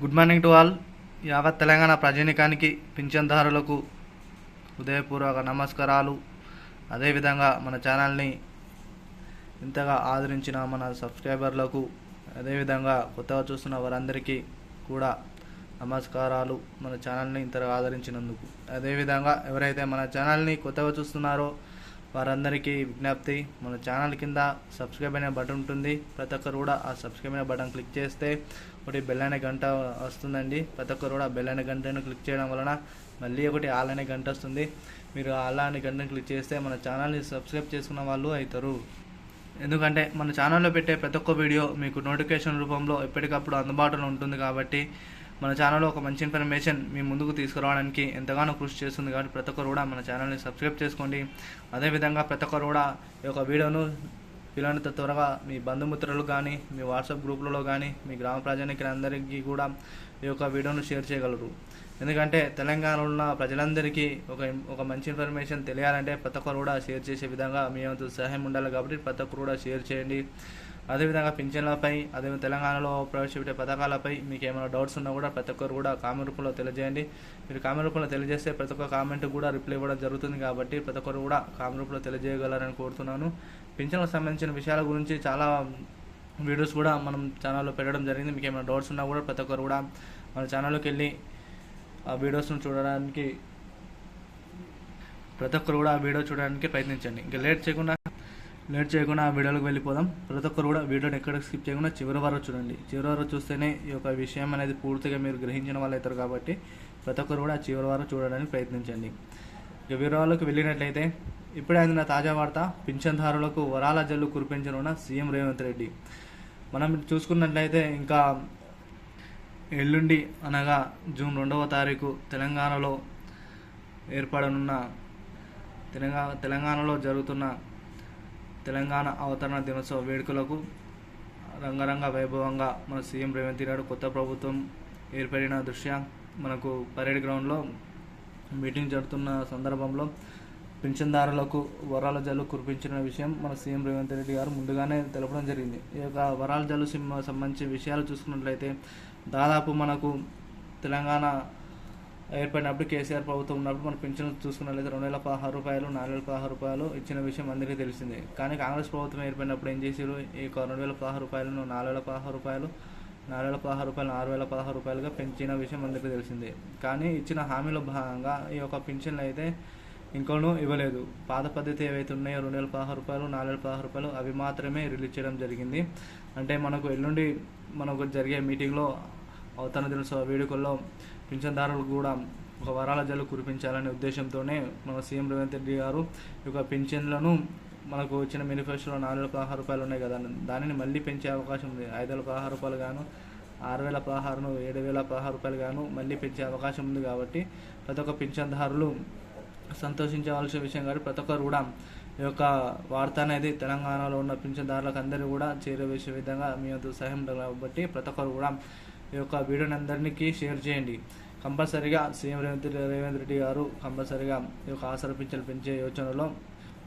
Good morning to all యావత్ తెలంగాణ ప్రజానికానికి పింఛన్దారులకు హృదయపూర్వక నమస్కారాలు. అదేవిధంగా మన ఛానల్ని ఇంతగా ఆదరించిన మన సబ్స్క్రైబర్లకు అదేవిధంగా కొత్తగా చూస్తున్న వారందరికీ కూడా నమస్కారాలు. మన ఛానల్ని ఇంతగా ఆదరించినందుకు. అదేవిధంగా ఎవరైతే మన ఛానల్ని కొత్తగా చూస్తున్నారో వారందరికీ విజ్ఞప్తి. మన ఛానల్ కింద సబ్స్క్రైబ్ అనే బటన్ ఉంటుంది. ప్రతి ఒక్కరు కూడా ఆ సబ్స్క్రైబ్ అనే బటన్ క్లిక్ చేస్తే ఒకటి బెల్ అనే గంట వస్తుందండి. ప్రతి ఒక్కరు కూడా బెల్ అనే గంటను క్లిక్ చేయడం వలన మళ్ళీ ఒకటి ఆల్ అనే గంట వస్తుంది. మీరు ఆల్ అనే గంటను క్లిక్ చేస్తే మన ఛానల్ని సబ్స్క్రైబ్ చేసుకున్న వాళ్ళు అవుతారు. ఎందుకంటే మన ఛానల్లో పెట్టే ప్రతి ఒక్క వీడియో మీకు నోటిఫికేషన్ రూపంలో ఎప్పటికప్పుడు అందుబాటులో ఉంటుంది కాబట్టి మన ఛానల్లో ఒక మంచి ఇన్ఫర్మేషన్ మీ ముందుకు తీసుకురావడానికి ఎంతగానో కృషి చేస్తుంది కాబట్టి ప్రతి ఒక్కరు కూడా మన ఛానల్ని సబ్స్క్రైబ్ చేసుకోండి. అదేవిధంగా ప్రతి ఒక్కరు కూడా ఈ యొక్క వీడియోను వీలైనంత త్వరగా మీ బంధుమిత్రులు కానీ మీ వాట్సాప్ గ్రూపులలో కానీ మీ గ్రామ ప్రజానికులందరికీ కూడా ఈ యొక్క వీడియోను షేర్ చేయగలరు. ఎందుకంటే తెలంగాణలో ఉన్న ప్రజలందరికీ ఒక ఒక మంచి ఇన్ఫర్మేషన్ తెలియాలంటే ప్రతి ఒక్కరు కూడా షేర్ చేసే విధంగా మీ వంతు సహాయం ఉండాలి కాబట్టి ప్రతి ఒక్కరు కూడా షేర్ చేయండి. అదేవిధంగా పింఛన్లపై అదేవిధంగా తెలంగాణలో ప్రవేశపెట్టే పథకాలపై మీకు ఏమైనా డౌట్స్ ఉన్నా కూడా ప్రతి ఒక్కరు కూడా కామెంట్ రూపంలో తెలియజేయండి. మీరు కామెంట్ రూపంలో తెలియజేస్తే ప్రతి ఒక్క కామెంట్ కూడా రిప్లై ఇవ్వడం జరుగుతుంది కాబట్టి ప్రతి ఒక్కరు కూడా కామెంట్ రూపంలో తెలియజేయగలరని కోరుతున్నాను. పింఛన్లకు సంబంధించిన విషయాల గురించి చాలా వీడియోస్ కూడా మనం ఛానల్లో పెట్టడం జరిగింది. మీకు ఏమైనా డౌట్స్ ఉన్నా కూడా ప్రతి ఒక్కరు కూడా మన ఛానల్లోకి వెళ్ళి ఆ వీడియోస్ను చూడడానికి ప్రతి ఒక్కరు కూడా ఆ వీడియో చూడడానికి ప్రయత్నించండి. ఇంకా లేట్ చేయకుండా లేట్ చేయకుండా ఆ వీడియోలోకి వెళ్ళిపోదాం. ప్రతి ఒక్కరు కూడా వీడియోని ఎక్కడ స్కిప్ చేయకుండా చివరి వరకు చూడండి. చివరి వరకు చూస్తేనే ఈ యొక్క విషయం అనేది పూర్తిగా మీరు గ్రహించిన వాళ్ళు అవుతారు కాబట్టి ప్రతి ఒక్కరు కూడా చివరి వరకు చూడడానికి ప్రయత్నించండి. ఇక వివరాలకు వెళ్ళినట్లయితే ఇప్పుడే అందిన తాజా వార్త పింఛన్దారులకు వరాల జల్లు కురిపించనున్న సీఎం రేవంత్ రెడ్డి. మనం చూసుకున్నట్లయితే ఇంకా ఎల్లుండి అనగా జూన్ రెండవ తారీఖు తెలంగాణలో ఏర్పడనున్న తెలంగాణ తెలంగాణలో జరుగుతున్న తెలంగాణ అవతరణ దినోత్సవ వేడుకలకు రంగరంగ వైభవంగా మన సీఎం రేవంత్ రెడ్డి కొత్త ప్రభుత్వం ఏర్పడిన దృష్ట్యా మనకు పరేడ్ గ్రౌండ్లో మీటింగ్ జరుగుతున్న సందర్భంలో పింఛన్దారులకు వరాల జల్లు కురిపించిన విషయం మన సీఎం రేవంత్ రెడ్డి గారు ముందుగానే తెలపడం జరిగింది. ఈ యొక్క వరాల జల్లు సిమ్- సంబంధించి విషయాలు చూసుకున్నట్లయితే దాదాపు మనకు తెలంగాణ ఏర్పడినప్పుడు కేసీఆర్ ప్రభుత్వం ఉన్నప్పుడు మన పింఛన్ చూసుకున్నట్లయితే రెండు వేల పదహారు రూపాయలు నాలుగు వేల పదహారు రూపాయలు ఇచ్చిన విషయం అందరికీ తెలిసిందే. కానీ కాంగ్రెస్ ప్రభుత్వం ఏర్పడినప్పుడు ఏం చేసారు ఈ రెండు వేల పదహారు రూపాయలను నాలుగు వేల పదహారు రూపాయలు నాలుగు వేల పదహారు రూపాయలు ఆరు వేల పదహారు రూపాయలుగా పెంచిన విషయం అందరికీ తెలిసిందే. కానీ ఇచ్చిన హామీలో భాగంగా ఈ యొక్క పింఛన్లు అయితే ఇంకోనూ ఇవ్వలేదు. పాత పద్ధతి ఏవైతే ఉన్నాయో రెండు వేల పదహారు రూపాయలు నాలుగు వేల పదహారు రూపాయలు అవి మాత్రమే రిలీజ్ చేయడం జరిగింది. అంటే మనకు ఎల్లుండి మనకు జరిగే మీటింగ్లో అవతరణ దినోత్సవ వేడుకల్లో పింఛన్దారులకు కూడా ఒక వరాల జల్లు కురిపించాలనే ఉద్దేశంతోనే మన సీఎం రేవంత్ రెడ్డి గారు ఈ యొక్క పింఛన్లను మనకు వచ్చిన మేనిఫెస్టోలో నాలుగు వేల పదహారు రూపాయలు ఉన్నాయి కదా దానిని మళ్ళీ పెంచే అవకాశం ఉంది. ఐదు వేల పదహారు రూపాయలు గాను ఆరు వేల పదహారును ఏడు వేల పదహారు రూపాయలు గాను మళ్ళీ పెంచే అవకాశం ఉంది కాబట్టి ప్రతి ఒక్క పింఛన్దారులు సంతోషించవలసిన విషయం కాబట్టి ప్రతి ఒక్కరు కూడా ఈ యొక్క వార్త అనేది తెలంగాణలో ఉన్న పింఛన్దారులకు అందరూ కూడా చేరవేసే విధంగా మీ వంతు సహాయం కాబట్టి ప్రతి ఒక్కరు కూడా ఈ యొక్క వీడియోని అందరికీ షేర్ చేయండి. కంపల్సరీగా సీఎం రేవంత్ రేవంత్ రెడ్డి గారు కంపల్సరీగా ఈ యొక్క ఆసర పింఛన్లు పెంచే యోచనలో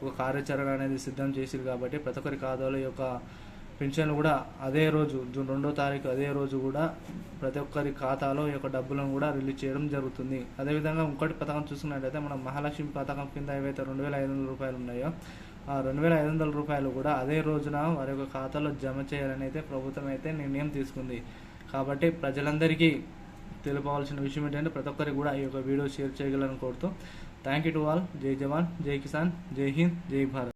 ఒక కార్యాచరణ అనేది సిద్ధం చేసిరు కాబట్టి ప్రతి ఒక్కరి ఖాతాలో ఈ యొక్క పింఛన్లు కూడా అదే రోజు జూన్ రెండో తారీఖు అదే రోజు కూడా ప్రతి ఒక్కరి ఖాతాలో ఈ యొక్క డబ్బులను కూడా రిలీజ్ చేయడం జరుగుతుంది. అదేవిధంగా ఇంకోటి పథకం చూసుకున్నట్లయితే మనం మహాలక్ష్మి పథకం కింద ఏవైతే రెండు వేల ఐదు వందల రూపాయలు ఉన్నాయో ఆ రెండు వేల ఐదు వందల రూపాయలు కూడా అదే రోజున వారి యొక్క ఖాతాలో జమ చేయాలని అయితే ప్రభుత్వం అయితే నిర్ణయం తీసుకుంది. కాబట్టి ప్రజలందరికీ తెలుపవలసిన విషయం ఏంటంటే ప్రతి ఒక్కరికి కూడా ఈ యొక్క వీడియో షేర్ చేయగలని కోరుతూ. థ్యాంక్ యూ టు ఆల్ జై జవాన్ జై కిసాన్ జై హింద్ జై భారత్.